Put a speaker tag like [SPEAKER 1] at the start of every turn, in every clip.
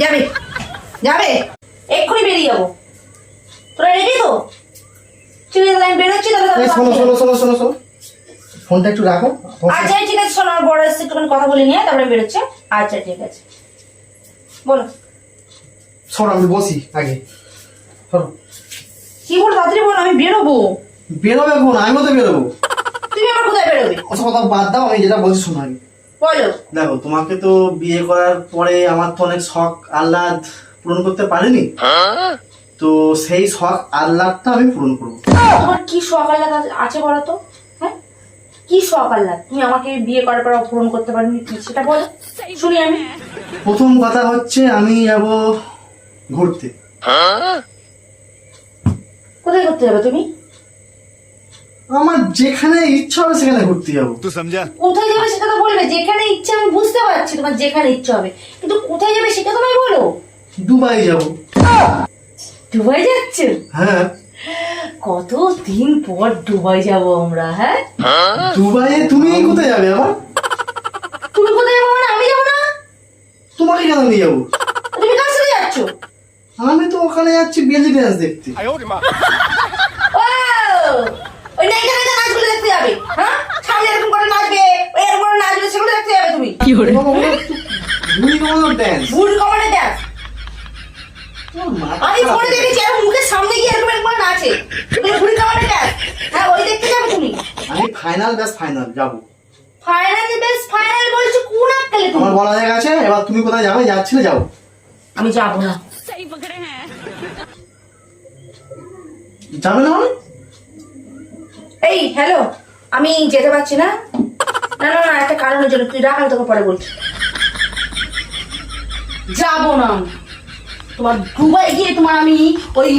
[SPEAKER 1] যাবে। যাবে? এক্ষুনি বেরিয়ে যাব। তোরা রেডি তো? ঠিক আছে আমি বেরোচ্ছি তাহলে
[SPEAKER 2] শোনো শোনো শোনো শোনো শোনো। ফোনটা একটু রাখো।
[SPEAKER 1] আচ্ছা ঠিক আছে শোনো আমার বড় এসে একটুখানি কথা বলে নিয়ে তারপরে বেরোচ্ছে। আচ্ছা ঠিক আছে। বলো।
[SPEAKER 2] সরো আমি বসি আগে। সরো
[SPEAKER 1] কি বলো তাড়াতাড়ি বলো আমি বেরোবো।
[SPEAKER 2] বেরোবে এখন আমিও তো বেরোবো।
[SPEAKER 1] তুমি আমার কোথায় বেরোবে?
[SPEAKER 2] ওসব কথা বাদ দাও আমি যেটা বলছি শোনো আগে।
[SPEAKER 1] বলো
[SPEAKER 2] দেখো তোমাকে তো বিয়ে করার পরে আমার তো অনেক শখ আহ্লাদ পূরণ করতে পারিনি। তো সেই শখ আহ্লাদটা আমি পূরণ করব।
[SPEAKER 1] তোমার কি শখ আহ্লাদ আছে- বলো তো? হ্যাঁ? কি শখ আহ্লাদ? তুমি আমাকে বিয়ে করার পর পূরণ করতে কি? সেটা বলো। শুনি আমি।
[SPEAKER 2] প্রথম কথা হচ্ছে আমি যাব ঘুরতে।
[SPEAKER 1] কোথায় করতে যাবে তুমি?
[SPEAKER 2] আমার যেখানে ইচ্ছা হবে সেখানে ঘুরতে যাব।
[SPEAKER 3] সমঝা?
[SPEAKER 1] কোথায় যাবে সেটা তো বলবে যেখানে ইচ্ছা আমি বুঝতে পারছি তোমার যেখানে ইচ্ছা হবে। কিন্তু কোথায় যাবে সেটা তোমায় বলো।
[SPEAKER 2] দুবাই যাব।
[SPEAKER 1] দুবাই যাচ্ছ?
[SPEAKER 2] হ্যাঁ।
[SPEAKER 1] কত দিন পর দুবাই যাব আমরা হ্যাঁ?
[SPEAKER 2] দুবাইয়ে তুমি কোথায় যাবে আমার
[SPEAKER 1] তুমি কোথায় যাব মানে আমি যাব না?
[SPEAKER 2] তোমাকে কেন নিয়ে যাব?
[SPEAKER 1] তুমি কার সাথে যাচ্ছ?
[SPEAKER 2] আমি তো ওখানে যাচ্ছি বেলি ড্যান্স দেখতে।
[SPEAKER 1] যাবে তুমি
[SPEAKER 2] ভুড়ি কমানোর ড্যান্স
[SPEAKER 1] ভুল কমানে দেখ আমি ফোনে দেখেছি আর মুখের সামনে গিয়ে এরকম এরকম নাচে তুমি ভুল কমানে দেখ হ্যাঁ ওই দেখতে যাবে তুমি
[SPEAKER 2] আমি ফাইনাল ব্যাস ফাইনাল যাব
[SPEAKER 1] ফাইনাল বেস্ট ফাইনাল বলছো কোন আক্কালে
[SPEAKER 2] আমার বলা হয়ে গেছে এবার তুমি কোথায় যাবে যাচ্ছিলে যাও
[SPEAKER 1] আমি যাব না
[SPEAKER 2] যাবে না মানে
[SPEAKER 1] এই হ্যালো আমি যেতে পারছি না না না না একটা কারণের জন্য। তুই রাখ আমি তোকে পরে বলছি। যাব না আমি। তোমার দুবাই গিয়ে তোমার আমি ওই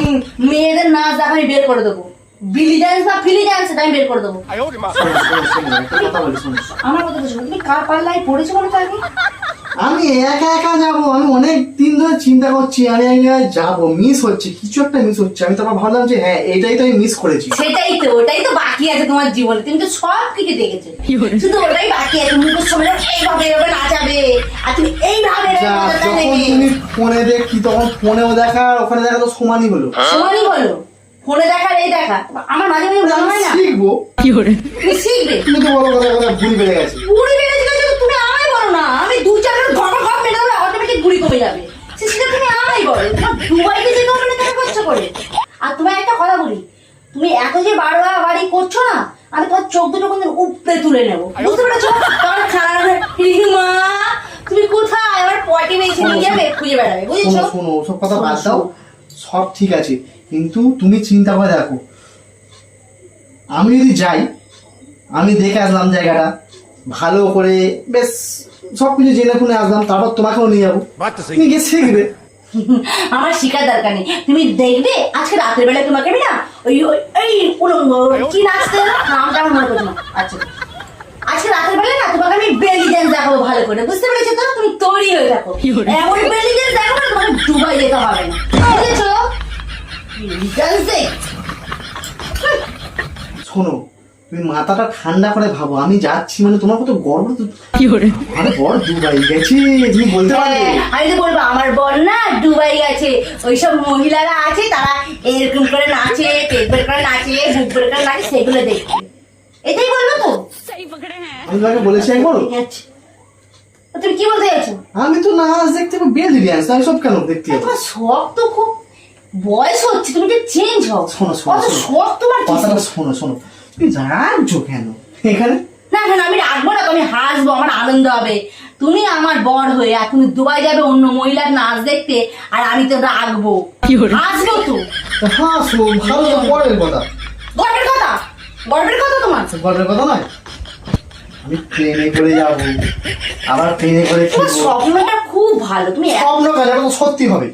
[SPEAKER 1] মেয়েদের নাচ দেখা আমি বের করে দেবো। বিলি ডান্স না ফিলি ডান্স আমি বের করে দেবো। আমার কথা তুমি কার পাল্লায় পড়েছো বলো তো আগে?
[SPEAKER 2] আমি একা একা যাব আমি অনেক দিন ধরে চিন্তা করছি আমি এক জায়গায় যাব মিস হচ্ছে কিছু একটা মিস হচ্ছে। আমি তারপর ভাবলাম যে হ্যাঁ এটাই তো আমি মিস করেছি।
[SPEAKER 1] সেটাই তো ওটাই তো বাকি আছে তোমার জীবনে। তুমি তো সব কিছু দেখেছ শুধু ওটাই বাকি আছে। মুখের সময় এইভাবে এইভাবে নাচাবে। আর তুমি এইভাবে
[SPEAKER 2] যখন তুমি ফোনে দেখি তখন ফোনেও দেখা আর ওখানে দেখা তো সমানই হলো।
[SPEAKER 1] সমানই বলো ফোনে দেখা এই দেখা। আমার মাঝে মাঝে মনে হয় না?
[SPEAKER 2] শিখব।
[SPEAKER 1] তুমি শিখবে?
[SPEAKER 2] তুমি তো বলো কথা কথা ভুল বেড়ে গেছে।
[SPEAKER 1] বুড়ি বেড়ে গেছে তো তুমি আমায় বলো না আমি দু চারটা ঘর ঘর মেরে দেবে অটোমেটিক বুড়ি কমে যাবে সে- সেটা তুমি আমায় বলো তোমার দুবাইতে যেতে হবে না কেন করছ করে আর তোমার একটা কথা বলি তুমি এখন যে বারোয়া বাড়ি করছ না আমি তোমার চোখ দুটো কোনদিন উপরে তুলে নেব। বুঝতে পেরেছ? তোমার খারাপ মা তুমি কোথায়? আমার পটি মেয়েছে নিয়ে যাবে খুঁজে বেড়াবে বুঝেছ?
[SPEAKER 2] শোনো সব কথা বাদ দাও। সব ঠিক আছে কিন্তু তুমি চিন্তা করে দেখো। আমি যদি যাই আমি দেখে আসলাম জায়গাটা। ভালো করে বেশ সবকিছু জেনে শুনে আসলাম তারপর তোমাকেও নিয়ে যাব। তুমি গিয়ে শিখবে।
[SPEAKER 1] আমার শিকার দরকার নেই। তুমি দেখবে আজকে রাতের বেলা তোমাকে আমি না ওই ওই উলঙ্গ কি নাচতে না? নামটা মনে করছে না। আচ্ছা। আজকে রাতের বেলা না তোমাকে আমি বেলি ড্যান্স দেখাবো ভালো করে। বুঝতে পেরেছ তো? তুমি তৈরি হয়ে থাকো। এমন বেলি ড্যান্স দেখাবো না তোমাকে দুবাই যেতে হবে না। বুঝেছ? ড্যান্স দেখ।
[SPEAKER 2] শোনো তুমি মাথাটা ঠান্ডা করে ভাবো। আমি যাচ্ছি মানে তোমার কত গর্ব? তো আরে বড় দুবাই গেছে তুমি বলতে পারবে
[SPEAKER 1] হ্যাঁ, আমি তো বলব আমার বর না দুবাই গেছে। ওইসব মহিলারা আছে তারা এরকম করে নাচে পেট বের করে নাচে বুক বের করে নাচে সেগুলো দেখতে। এটাই বলব তো।
[SPEAKER 2] আমি তোমাকে বলেছি একবার।
[SPEAKER 1] তুমি কি বলতে চাইছো?
[SPEAKER 2] আমি তো নাচ দেখতে বেলি ড্যান্স আমি সব কেন দেখতে
[SPEAKER 1] তোমার শখ তো খুব বয়স হচ্ছে তুমি যে চেঞ্জ হও।
[SPEAKER 2] শোনো, শোনো।
[SPEAKER 1] শখ তোমার
[SPEAKER 2] কথাটা শোনো শোনো। তুমি রাখছো কেন? এখানে?
[SPEAKER 1] না না আমি রাখব না তো আমি হাসবো আমার আনন্দ হবে। তুমি আমার বর হয়ে আর তুমি দুবাই যাবে অন্য মহিলার নাচ দেখতে আর আমি তো রাখব হাসবো তো?
[SPEAKER 2] হাসবো ভালো বরের কথা।
[SPEAKER 1] কথা? গর্বের কথা তোমার?
[SPEAKER 2] আচ্ছা, কথা নয়। আমি ট্রেনে করে আবার ট্রেনে করে
[SPEAKER 1] স্বপ্নটা খুব ভালো তুমি
[SPEAKER 2] স্বপ্ন কাজ এটা সত্যি হবে।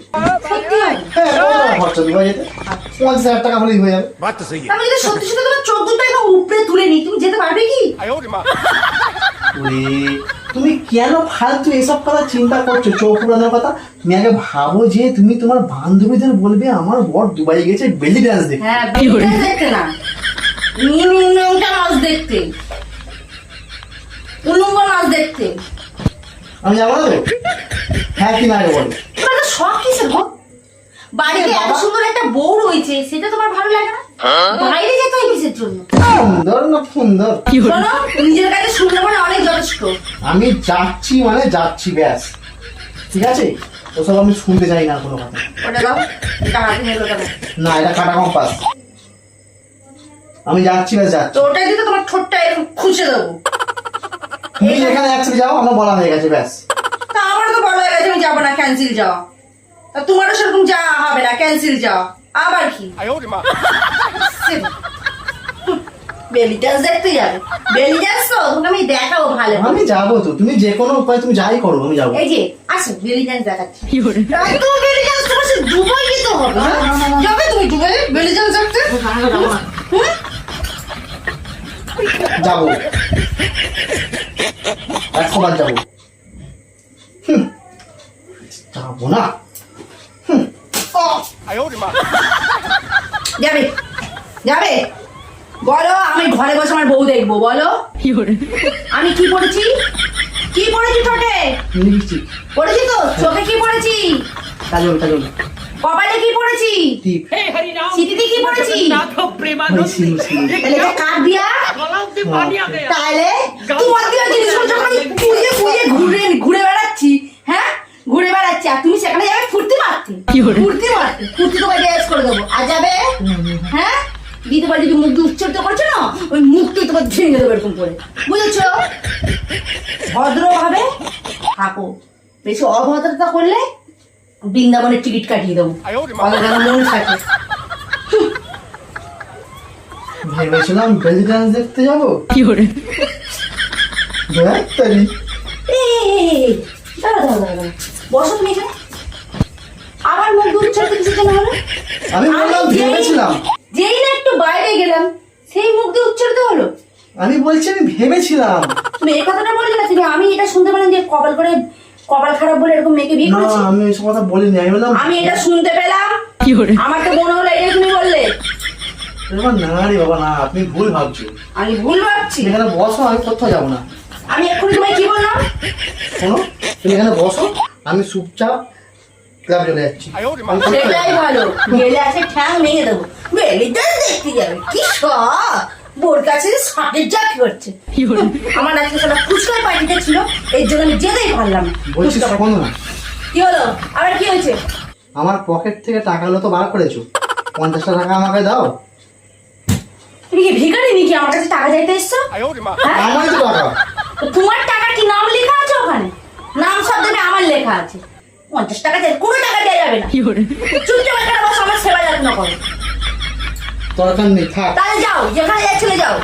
[SPEAKER 1] সত্যি হ্যাঁ,
[SPEAKER 2] খরচা দুবাই যেতে। আচ্ছা। পঞ্চাশ হাজার টাকা হলেই হয়ে যাবে।
[SPEAKER 1] আমি মানে যদি সত্যি সত্যি তোমার চোখ দুটো উপরে তুলে নিই তুমি যেতে পারবে কি?
[SPEAKER 2] তুমি কেন ফালতু এসব কথা চিন্তা করছ? চোখ উড়ানোর কথা? তুমি আগে ভাবো যে তুমি তোমার বান্ধবীদের বলবে আমার বর দুবাই গেছে বেলি ডান্স দেখতে।
[SPEAKER 1] হ্যাঁ বিড়িটা দেখতে না। নিমটা মাছ দেখতে। উলঙ্গ মাছ দেখতে।
[SPEAKER 2] আমি যাব না তো? হ্যাঁ কি না আগে বলো।
[SPEAKER 1] তোমার শখ কিসের গো? বাড়িতে এত সুন্দর একটা বউ রয়েছে সেটা তোমার ভালো লাগে না? বাইরে যেতে হয় কিসের জন্য?
[SPEAKER 2] সুন্দর না সুন্দর।
[SPEAKER 1] শোনো নিজের কাছে শুনলে মানে অনেক
[SPEAKER 2] আমি যাচ্ছি মানে যাচ্ছি ব্যাস। ঠিক আছে? ওসব আমি শুনতে চাই না কোনো কথা। না এটা কাটা কম্পাস। আমি যাচ্ছি ব্যাস যাচ্ছি।
[SPEAKER 1] ওটাই দিতে তোমার ঠোঁটটা খুঁজে দেবো।
[SPEAKER 2] তুমি যেখানে যাচ্ছি যাও আমার বলা হয়ে গেছে ব্যাস।
[SPEAKER 1] তা আমার তো বলা হয়ে গেছে আমি যাব না ক্যান্সেল যাও তা তোমারও সেরকম যা হবে না ক্যান্সেল যাও আবার কি? বেলি ডান্স দেখতে যাবে। বেলি ডান্স তো তোমাকে আমি দেখাবো ভালো
[SPEAKER 2] আমি যাব তো। তুমি যে কোনো উপায় তুমি যাই করো আমি যাব।
[SPEAKER 1] এই যে আসো বেলি ডান্স দেখাচ্ছি। তো বেলি? ডান্স তোমার সে দুবাই যেতে হবে। যাবে তুমি দুবাই বেলি ডান্স দেখতে?
[SPEAKER 2] যাব। একশো বার যাব। যাব না।
[SPEAKER 1] যাবে। যাবে। বলো আমি ঘরে বসে আমার বউ দেখব বলো। আমি কি পড়েছি? কি পড়েছি
[SPEAKER 2] তোকে
[SPEAKER 1] পড়েছি তো? চোখে কি পড়েছি? কপালে কি পড়েছি? সিটিতে কি পড়েছি? দিয়া? তাহলে ঘুরে বেড়াচ্ছি হ্যাঁ? ঘুরে বেড়াচ্ছি আর তুমি সেখানে যাবে ফুর্তি মারতে। ফুর্তি মারতে। ফুর্তি করে দেবো। আর যাবে? যদি মুখ করছ না ওই তোমার দেবো এরকম করে। বুঝেছ? ভদ্রভাবে থাকো। বেশি অভদ্রতা করলে বৃন্দাবনের টিকিট কাটিয়ে দেবো। থাকে।
[SPEAKER 2] ভেবেছিলাম দেখতে যাব।
[SPEAKER 1] কি করে? ডাক্তারি মুখ কিছু কেন
[SPEAKER 2] আমি বললাম ভেবেছিলাম।
[SPEAKER 1] যেই না একটু বাইরে গেলাম সেই মুখ দিয়ে উচ্চারিত হলো।
[SPEAKER 2] আমি বলছি আমি ভেবেছিলাম।
[SPEAKER 1] তুমি এই কথাটা না তুমি আমি এটা শুনতে পেলাম যে কপাল করে কপাল খারাপ বলে এরকম মেয়েকে বিয়ে
[SPEAKER 2] না
[SPEAKER 1] করেছি?
[SPEAKER 2] আমি ওইসব কথা বলিনি আমি বললাম
[SPEAKER 1] আমি এটা শুনতে পেলাম। কি আমার তো মনে হলো এটাই তুমি বললে।
[SPEAKER 2] এবার না রে বাবা না আপনি ভুল ভাবছ
[SPEAKER 1] আমি ভুল ভাবছি।
[SPEAKER 2] এখানে বসো আমি কোথাও যাব না।
[SPEAKER 1] আমি এক্ষুনি তোমায় কি বললাম?
[SPEAKER 2] শোনো তুমি এখানে বসো আমি চুপচাপ
[SPEAKER 1] আমার
[SPEAKER 2] পকেট থেকে টাকাগুলো তো বার করেছ। পঞ্চাশ টাকা আমাকে দাও।
[SPEAKER 1] তুমি কি ভিখারি নাকি? আমার কাছে টাকা চাইতে এসছো? হ্যাঁ?
[SPEAKER 2] আমার
[SPEAKER 1] তোমার টাকা কি নাম লেখা আছে ওখানে? নাম সব আমার লেখা আছে। পঞ্চাশ টাকা দেয় কোনো টাকা দেওয়া যাবে না। চুপচাপ এখানে বসে আমার সেবা যত্ন করো।
[SPEAKER 2] দরকার নেই থাক।
[SPEAKER 1] তাহলে যাও যেখানে যাচ্ছিলে যাও।